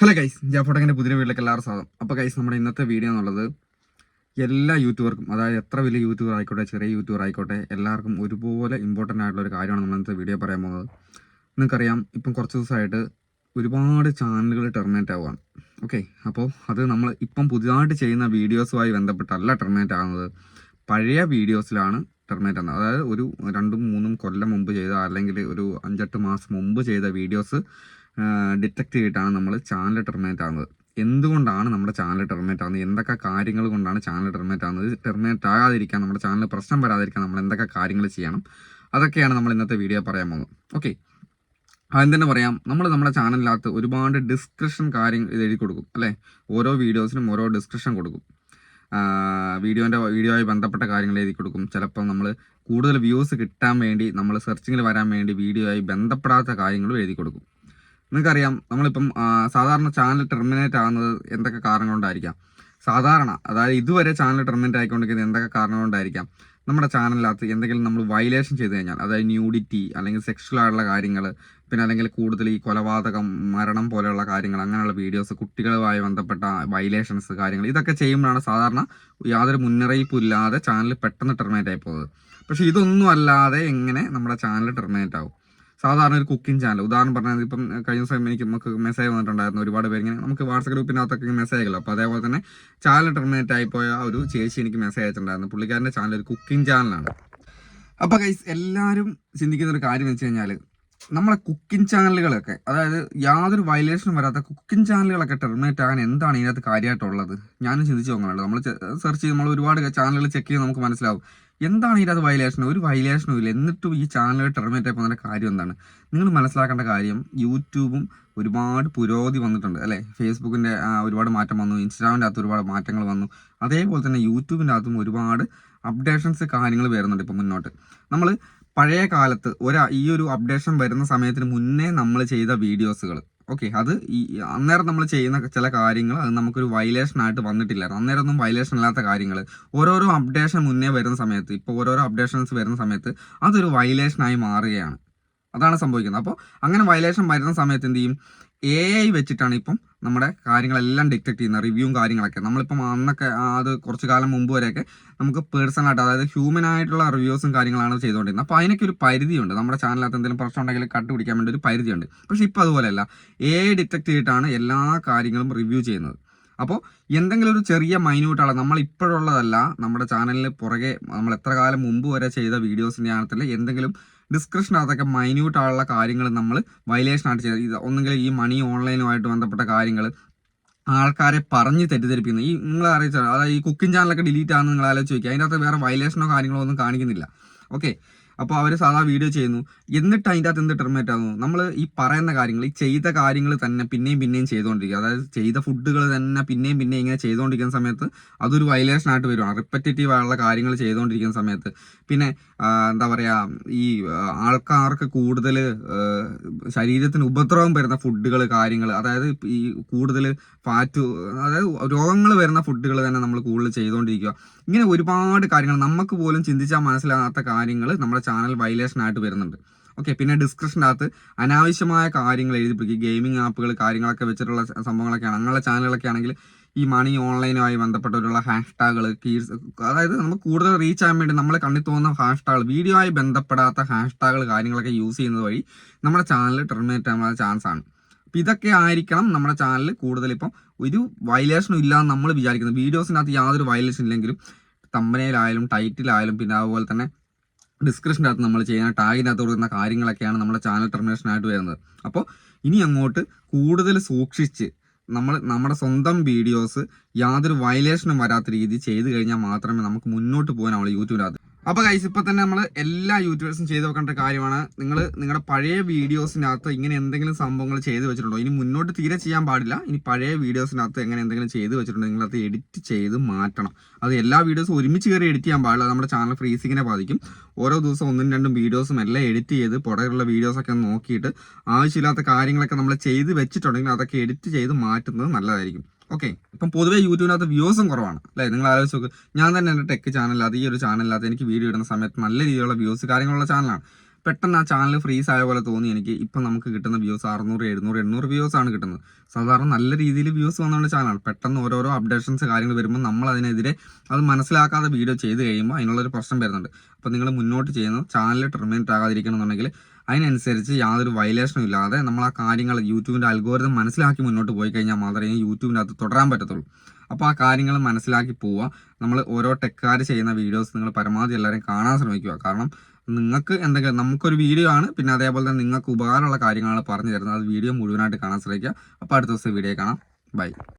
Hello guys ജാഫോട്ടങ്ങിന്റെ പുതിയ വീട്ടിലേക്ക് എല്ലാവരും സ്വാഗതം. അപ്പോൾ ഗൈസ് നമ്മുടെ ഇന്നത്തെ വീഡിയോ എന്നുള്ളത് എല്ലാ യൂട്യൂബർക്കും അതായത് എത്ര വലിയ യൂട്യൂബർ ആയിക്കോട്ടെ ചെറിയ യൂട്യൂബർ ആയിക്കോട്ടെ എല്ലാവർക്കും ഒരുപോലെ ഇമ്പോർട്ടന്റ് ആയിട്ടുള്ള ഒരു കാര്യമാണ് നമ്മൾ ഇന്നത്തെ വീഡിയോ പറയാൻ പോകുന്നത്. നിങ്ങൾക്കറിയാം ഇപ്പം കുറച്ച് ദിവസമായിട്ട് ഒരുപാട് ചാനലുകൾ ടെർമിനേറ്റ് ആവുകയാണ്. ഓക്കെ അപ്പോൾ അത് നമ്മൾ ഇപ്പം പുതിയതായിട്ട് ചെയ്യുന്ന വീഡിയോസുമായി ബന്ധപ്പെട്ടല്ല ടെർമിനേറ്റ് ആകുന്നത് പഴയ വീഡിയോസിലാണ് ടെർമിനേറ്റ് ആകുന്നത് അതായത് ഒരു രണ്ടും മൂന്നും കൊല്ലം മുമ്പ് ചെയ്ത അല്ലെങ്കിൽ ഒരു അഞ്ചെട്ട് മാസം മുമ്പ് ചെയ്ത വീഡിയോസ് ഡിറ്റക്ട് ചെയ്തിട്ടാണ് നമ്മൾ ചാനൽ ടെർമിനേറ്റ് ആകുന്നത് എന്തുകൊണ്ടാണ് നമ്മുടെ ചാനൽ ടെർമിനേറ്റ് ആകുന്നത് എന്തൊക്കെ കാര്യങ്ങൾ കൊണ്ടാണ് ചാനൽ ടെർമിനേറ്റ് ആകുന്നത് ടെർമിനേറ്റ് ആകാതിരിക്കാൻ നമ്മുടെ ചാനൽ പ്രശ്നം വരാതിരിക്കാൻ നമ്മൾ എന്തൊക്കെ കാര്യങ്ങൾ ചെയ്യണം? അതൊക്കെയാണ് നമ്മൾ ഇന്നത്തെ വീഡിയോ പറയാൻ പോകുന്നത്. ഓക്കെ ആദ്യം തന്നെ പറയാം നമ്മൾ നമ്മുടെ ചാനലിനകത്ത് ഒരുപാട് ഡിസ്ക്രിപ്ഷൻ കാര്യങ്ങൾ എഴുതി കൊടുക്കും അല്ലേ? ഓരോ വീഡിയോസിനും ഓരോ ഡിസ്ക്രിപ്ഷൻ കൊടുക്കും. വീഡിയോന്റെ വീഡിയോയുമായി ബന്ധപ്പെട്ട കാര്യങ്ങൾ എഴുതി കൊടുക്കും. ചിലപ്പോൾ നമ്മൾ കൂടുതൽ വ്യൂസ് കിട്ടാൻ വേണ്ടി നമ്മൾ സെർച്ചിങ്ങിൽ വരാൻ വേണ്ടി വീഡിയോ ആയി ബന്ധപ്പെടാത്ത കാര്യങ്ങളും എഴുതി കൊടുക്കും. നിങ്ങൾക്കറിയാം നമ്മളിപ്പം സാധാരണ ചാനൽ ടെർമിനേറ്റ് ആകുന്നത് എന്തൊക്കെ കാരണം കൊണ്ടായിരിക്കാം? സാധാരണ അതായത് ഇതുവരെ ചാനൽ ടെർമിനേറ്റ് ആയിക്കൊണ്ടിരിക്കുന്നത് എന്തൊക്കെ കാരണം കൊണ്ടായിരിക്കാം? നമ്മുടെ ചാനലിനകത്ത് എന്തെങ്കിലും നമ്മൾ വയലേഷൻ ചെയ്ത് കഴിഞ്ഞാൽ അതായത് ന്യൂഡിറ്റി അല്ലെങ്കിൽ സെക്ഷൽ ആയിട്ടുള്ള കാര്യങ്ങൾ പിന്നെ അല്ലെങ്കിൽ കൂടുതൽ ഈ കൊലപാതകം മരണം പോലെയുള്ള കാര്യങ്ങൾ അങ്ങനെയുള്ള വീഡിയോസ് കുട്ടികളുമായി ബന്ധപ്പെട്ട വയലേഷൻസ് കാര്യങ്ങൾ ഇതൊക്കെ ചെയ്യുമ്പോഴാണ് സാധാരണ യാതൊരു മുന്നറിയിപ്പും ഇല്ലാതെ ചാനൽ പെട്ടെന്ന് ടെർമിനേറ്റ് ആയി പോകുന്നത്. പക്ഷേ ഇതൊന്നും അല്ലാതെ എങ്ങനെ നമ്മുടെ ചാനൽ ടെർമിനേറ്റ് ആവും? സാധാരണ ഒരു കുക്കിംഗ് ചാനൽ ഉദാഹരണം പറഞ്ഞാൽ ഇപ്പം കഴിഞ്ഞ സമയം എനിക്ക് നമുക്ക് മെസ്സേജ് വന്നിട്ടുണ്ടായിരുന്നു ഒരുപാട് പേര് ഇങ്ങനെ നമുക്ക് വാട്സപ്പ് ഗ്രൂപ്പിനകത്തൊക്കെ മെസ്സേജ് മെസ്സേജുകൾ അപ്പോൾ അതേപോലെ തന്നെ ചാനൽ ടെർമിനേറ്റ് ആയിപ്പോയ ഒരു ചേച്ചി എനിക്ക് മെസ്സേജ് അയച്ചിട്ടുണ്ടായിരുന്നു. പുള്ളിക്കാരന്റെ ചാനൽ ഒരു കുക്കിംഗ് ചാനലാണ് അപ്പോൾ കൈസ് എല്ലാവരും ചിന്തിക്കുന്ന ഒരു കാര്യം വെച്ച് കഴിഞ്ഞാൽ നമ്മളെ കുക്കിംഗ് ചാനലുകളൊക്കെ അതായത് യാതൊരു വയലേഷനും വരാത്ത കുക്കിംഗ് ചാനലുകളൊക്കെ ടെർമിനേറ്റ് ആകാൻ എന്താണ് ഇതിനകത്ത് കാര്യമായിട്ടുള്ളത്? ഞാനും ചിന്തിച്ച് നോക്കണല്ലോ നമ്മൾ സെർച്ച് ചെയ്ത് നമ്മൾ ഒരുപാട് ചാനലുകൾ ചെക്ക് ചെയ്ത് നമുക്ക് മനസ്സിലാവും. എന്താണ് ഇതിനകത്ത് വയലേഷൻ ഒരു വയലേഷനും ഇല്ല. എന്നിട്ടും ഈ ചാനൽ ടെർമിനേറ്റ് ആയി കാര്യം എന്താണ്? നിങ്ങൾ മനസ്സിലാക്കേണ്ട കാര്യം യൂട്യൂബും ഒരുപാട് പുരോഗതി വന്നിട്ടുണ്ട് അല്ലേ? ഫേസ്ബുക്കിന്റെ ഒരുപാട് മാറ്റം വന്നു. ഇൻസ്റ്റാഗ്രാമിന്റെ അകത്ത് ഒരുപാട് മാറ്റങ്ങൾ വന്നു. അതേപോലെ തന്നെ യൂട്യൂബിന്റെ അകത്തും ഒരുപാട് അപ്ഡേഷൻസ് കാര്യങ്ങൾ വരുന്നുണ്ട് ഇപ്പം മുന്നോട്ട്. നമ്മൾ പഴയ കാലത്ത് ഒരു ഈ ഒരു അപ്ഡേഷൻ വരുന്ന സമയത്തിന് മുന്നേ നമ്മൾ ചെയ്ത വീഡിയോസുകൾ ഓക്കെ അത് ഈ അന്നേരം നമ്മൾ ചെയ്യുന്ന ചില കാര്യങ്ങൾ അത് നമുക്കൊരു വയലേഷൻ ആയിട്ട് വന്നിട്ടില്ലായിരുന്നു. അന്നേരം ഒന്നും വയലേഷൻ അല്ലാത്ത കാര്യങ്ങൾ ഓരോരോ അപ്ഡേഷൻ മുന്നേ വരുന്ന സമയത്ത് ഇപ്പോൾ ഓരോരോ അപ്ഡേഷൻസ് വരുന്ന സമയത്ത് അതൊരു വയലേഷനായി മാറുകയാണ്. അതാണ് സംഭവിക്കുന്നത്. അപ്പോൾ അങ്ങനെ വയലേഷൻ വരുന്ന സമയത്ത് എന്ത് ചെയ്യും? എ ഐ വെച്ചിട്ടാണ് ഇപ്പം നമ്മുടെ കാര്യങ്ങളെല്ലാം ഡിറ്റക്ട് ചെയ്യുന്ന റിവ്യൂവും കാര്യങ്ങളൊക്കെ. നമ്മളിപ്പം അന്നൊക്കെ അത് കുറച്ച് കാലം മുമ്പ് വരെയൊക്കെ നമുക്ക് പേഴ്സണൽ ആയിട്ട് അതായത് ഹ്യൂമൻ ആയിട്ടുള്ള റിവ്യൂസും കാര്യങ്ങളാണ് ചെയ്തുകൊണ്ടിരുന്നത്. അപ്പോൾ അതിനൊക്കെ ഒരു പരിധിയുണ്ട്. നമ്മുടെ ചാനലിനകത്ത് എന്തെങ്കിലും പ്രശ്നം ഉണ്ടെങ്കിൽ കട്ട് പിടിക്കാൻ വേണ്ടി ഒരു പരിധിയുണ്ട്. പക്ഷേ ഇപ്പോൾ അതുപോലെയല്ല. എ ഡിറ്റക്ട് ചെയ്തിട്ടാണ് എല്ലാ കാര്യങ്ങളും റിവ്യൂ ചെയ്യുന്നത്. അപ്പോൾ എന്തെങ്കിലും ഒരു ചെറിയ മൈന്യൂട്ടാണ് നമ്മൾ ഇപ്പോഴുള്ളതല്ല നമ്മുടെ ചാനലിന് പുറകെ നമ്മൾ എത്ര കാലം മുമ്പ് വരെ ചെയ്ത വീഡിയോസിന്റെ ആണത്തിൽ എന്തെങ്കിലും ഡിസ്ക്രിപ്ഷനകത്തൊക്കെ മൈന്യൂട്ട് ആയുള്ള കാര്യങ്ങൾ നമ്മൾ വയലേഷൻ ആയിട്ട് ചെയ്ത് ഒന്നുകിൽ ഈ മണി ഓൺലൈനുമായിട്ട് ബന്ധപ്പെട്ട കാര്യങ്ങൾ ആൾക്കാരെ പറഞ്ഞ് തെറ്റിദ്ധരിപ്പിക്കുന്നത് ഈ നിങ്ങൾ അറിയിച്ചാൽ അതായത് ഈ കുക്കിംഗ് ചാനലൊക്കെ ഡിലീറ്റ് ആണെന്ന് നിങ്ങൾ അതിന്റെ അകത്ത് വേറെ വയലേഷനോ കാര്യങ്ങളോ ഒന്നും കാണിക്കുന്നില്ല. ഓക്കെ അപ്പോൾ അവർ സാധാ വീഡിയോ ചെയ്യുന്നു. എന്നിട്ട് അതിന്റെ അകത്ത് എന്ത് ടെർമിനേറ്റ് ആകുന്നു? നമ്മൾ ഈ പറയുന്ന കാര്യങ്ങൾ ഈ ചെയ്ത കാര്യങ്ങൾ തന്നെ പിന്നെയും പിന്നെയും ചെയ്തുകൊണ്ടിരിക്കുക അതായത് ചെയ്ത ഫുഡുകൾ തന്നെ പിന്നെയും പിന്നെയും ഇങ്ങനെ ചെയ്തുകൊണ്ടിരിക്കുന്ന സമയത്ത് അതൊരു വയലേഷൻ ആയിട്ട് വരും റിപ്പറ്റേറ്റീവ് ആയുള്ള കാര്യങ്ങൾ ചെയ്തുകൊണ്ടിരിക്കുന്ന സമയത്ത്. പിന്നെ എന്താ പറയുക ഈ ആൾക്കാർക്ക് കൂടുതൽ ശരീരത്തിന് ഉപദ്രവം വരുന്ന ഫുഡുകൾ കാര്യങ്ങൾ അതായത് ഈ കൂടുതൽ ഫാറ്റ് അതായത് രോഗങ്ങൾ വരുന്ന ഫുഡുകൾ തന്നെ നമ്മൾ കൂടുതൽ ചെയ്തുകൊണ്ടിരിക്കുക ഇങ്ങനെ ഒരുപാട് കാര്യങ്ങൾ നമുക്ക് പോലും ചിന്തിച്ചാൽ മനസ്സിലാകാത്ത കാര്യങ്ങൾ നമ്മുടെ ചാനൽ വയലേഷൻ ആയിട്ട് വരുന്നുണ്ട്. ഓക്കെ പിന്നെ ഡിസ്ക്രിപ്ഷന്റെ അകത്ത് അനാവശ്യമായ കാര്യങ്ങൾ എഴുതിപ്പിക്കും ഗെയിമിംഗ് ആപ്പുകൾ കാര്യങ്ങളൊക്കെ വെച്ചിട്ടുള്ള സംഭവങ്ങളൊക്കെയാണ്. അങ്ങനെയുള്ള ചാനലുകളൊക്കെ ആണെങ്കിൽ ഈ മണി ഓൺലൈനുമായി ബന്ധപ്പെട്ടുള്ള ഹാഷ് ടാഗുകൾ കീഴ്സ് അതായത് നമുക്ക് കൂടുതൽ റീച്ച് ആകാൻ വേണ്ടി നമ്മളെ കണ്ണിൽ തോന്നുന്ന ഹാഷ് ടാഗ് വീഡിയോ ആയി ബന്ധപ്പെടാത്ത ഹാഷ് ടാഗുകൾ കാര്യങ്ങളൊക്കെ യൂസ് ചെയ്യുന്നത് വഴി നമ്മുടെ ചാനൽ ടെർമിനേറ്റ് ആകാനുള്ള ചാൻസ് ആണ്. അപ്പം ഇതൊക്കെ ആയിരിക്കണം നമ്മുടെ ചാനൽ കൂടുതൽ ഇപ്പം ഒരു വയലേഷനും ഇല്ലാന്ന് നമ്മൾ വിചാരിക്കുന്നത്. വീഡിയോസിനകത്ത് യാതൊരു വയലേഷൻ ഇല്ലെങ്കിലും തമ്പനയിലായാലും ടൈറ്റിലായാലും പിന്നെ അതുപോലെ തന്നെ ഡിസ്ക്രിപ്ഷന്റെ അകത്ത് നമ്മൾ ചെയ്യുന്ന ടാഗിനകത്ത് കൊടുക്കുന്ന കാര്യങ്ങളൊക്കെയാണ് നമ്മുടെ ചാനൽ ടെർമിനേഷൻ ആയിട്ട് വരുന്നത്. അപ്പോൾ ഇനി അങ്ങോട്ട് കൂടുതൽ സൂക്ഷിച്ച് നമ്മൾ നമ്മുടെ സ്വന്തം വീഡിയോസ് യാതൊരു വയലേഷനും വരാത്ത രീതി ചെയ്തു കഴിഞ്ഞാൽ മാത്രമേ നമുക്ക് മുന്നോട്ട് പോകാൻ പോകാനാവുള്ളൂ യൂട്യൂബിനകത്ത് അപ്പോൾ കൈസ് ഇപ്പൊ തന്നെ നമ്മൾ എല്ലാ യൂട്യൂബേഴ്സും ചെയ്തു വെക്കേണ്ട കാര്യമാണ്. നിങ്ങൾ നിങ്ങളുടെ പഴയ വീഡിയോസിനകത്ത് ഇങ്ങനെ എന്തെങ്കിലും സംഭവങ്ങൾ ചെയ്തു വെച്ചിട്ടുണ്ടോ? ഇനി മുന്നോട്ട് തീരെ ചെയ്യാൻ പാടില്ല. ഇനി പഴയ വീഡിയോസിനകത്ത് എങ്ങനെ എന്തെങ്കിലും ചെയ്തു വെച്ചിട്ടുണ്ടോ? നിങ്ങളത് എഡിറ്റ് ചെയ്ത് മാറ്റണം. അത് എല്ലാ വീഡിയോസും ഒരുമിച്ച് കയറി എഡിറ്റ് ചെയ്യാൻ പാടില്ല. നമ്മുടെ ചാനൽ ഫ്രീസിങ്ങിനെ ബാധിക്കും. ഓരോ ദിവസം ഒന്നും രണ്ടും വീഡിയോസും എല്ലാം എഡിറ്റ് ചെയ്ത് പുറകിലുള്ള വീഡിയോസൊക്കെ നോക്കിയിട്ട് ആവശ്യമില്ലാത്ത കാര്യങ്ങളൊക്കെ നമ്മൾ ചെയ്ത് വെച്ചിട്ടുണ്ടെങ്കിൽ അതൊക്കെ എഡിറ്റ് ചെയ്ത് മാറ്റുന്നത് നല്ലതായിരിക്കും. ഓക്കെ ഇപ്പം പൊതുവേ യൂട്യൂബിനകത്ത് വ്യൂസും കുറവാണ്. അല്ലേ? നിങ്ങൾ ആലോചിച്ച് നോക്ക്. ഞാൻ തന്നെ എന്റെ ടെക് ചാനലിനകത്ത് ഈ ഒരു ചാനലിനകത്ത് എനിക്ക് വീഡിയോ ഇടുന്ന സമയത്ത് നല്ല രീതിയിലുള്ള വ്യൂസ് കാര്യങ്ങളുള്ള ചാനലാണ് പെട്ടെന്ന് ആ ചാനൽ ഫ്രീസ് ആയ പോലെ തോന്നി എനിക്ക്. ഇപ്പം നമുക്ക് കിട്ടുന്ന വ്യൂസ് അറുന്നൂറ് എഴുന്നൂറ് എണ്ണൂറ് വ്യൂസ് ആണ് കിട്ടുന്നത്. സാധാരണ നല്ല രീതിയിൽ വ്യൂസ് വന്നുള്ള ചാനലാണ് പെട്ടെന്ന് ഓരോരോ അപ്ഡേഷൻസ് കാര്യങ്ങൾ വരുമ്പോൾ നമ്മൾ അതിനെതിരെ അത് മനസ്സിലാക്കാതെ വീഡിയോ ചെയ്ത് കഴിയുമ്പോൾ അതിനുള്ളൊരു പ്രശ്നം വരുന്നുണ്ട്. അപ്പോൾ നിങ്ങൾ മുന്നോട്ട് ചെയ്യുന്നത് ചാനൽ ടെർമിനേറ്റ് ആകാതിരിക്കണമെന്നുണ്ടെങ്കിൽ അതിനനുസരിച്ച് യാതൊരു വയലേഷനും ഇല്ലാതെ നമ്മൾ ആ കാര്യങ്ങൾ യൂട്യൂബിന്റെ അൽഗോരിതം മനസ്സിലാക്കി മുന്നോട്ട് പോയി കഴിഞ്ഞാൽ മാത്രമേ യൂട്യൂബിന്റെ അകത്ത് തുടരാൻ പറ്റത്തുള്ളൂ. അപ്പോൾ ആ കാര്യങ്ങൾ മനസ്സിലാക്കി പോവുക. നമ്മൾ ഓരോ ടെക്കാർ ചെയ്യുന്ന വീഡിയോസ് നിങ്ങൾ പരമാവധി എല്ലാവരും കാണാൻ ശ്രമിക്കുക. കാരണം നിങ്ങൾക്ക് എന്തെങ്കിലും നമുക്കൊരു വീഡിയോ ആണ് പിന്നെ അതേപോലെ തന്നെ നിങ്ങൾക്ക് ഉപകാരമുള്ള കാര്യങ്ങളാണ് പറഞ്ഞു തരുന്നത്. അത് വീഡിയോ മുഴുവനായിട്ട് കാണാൻ ശ്രമിക്കുക. അപ്പോൾ അടുത്ത ദിവസം വീഡിയോ കാണാം. ബൈ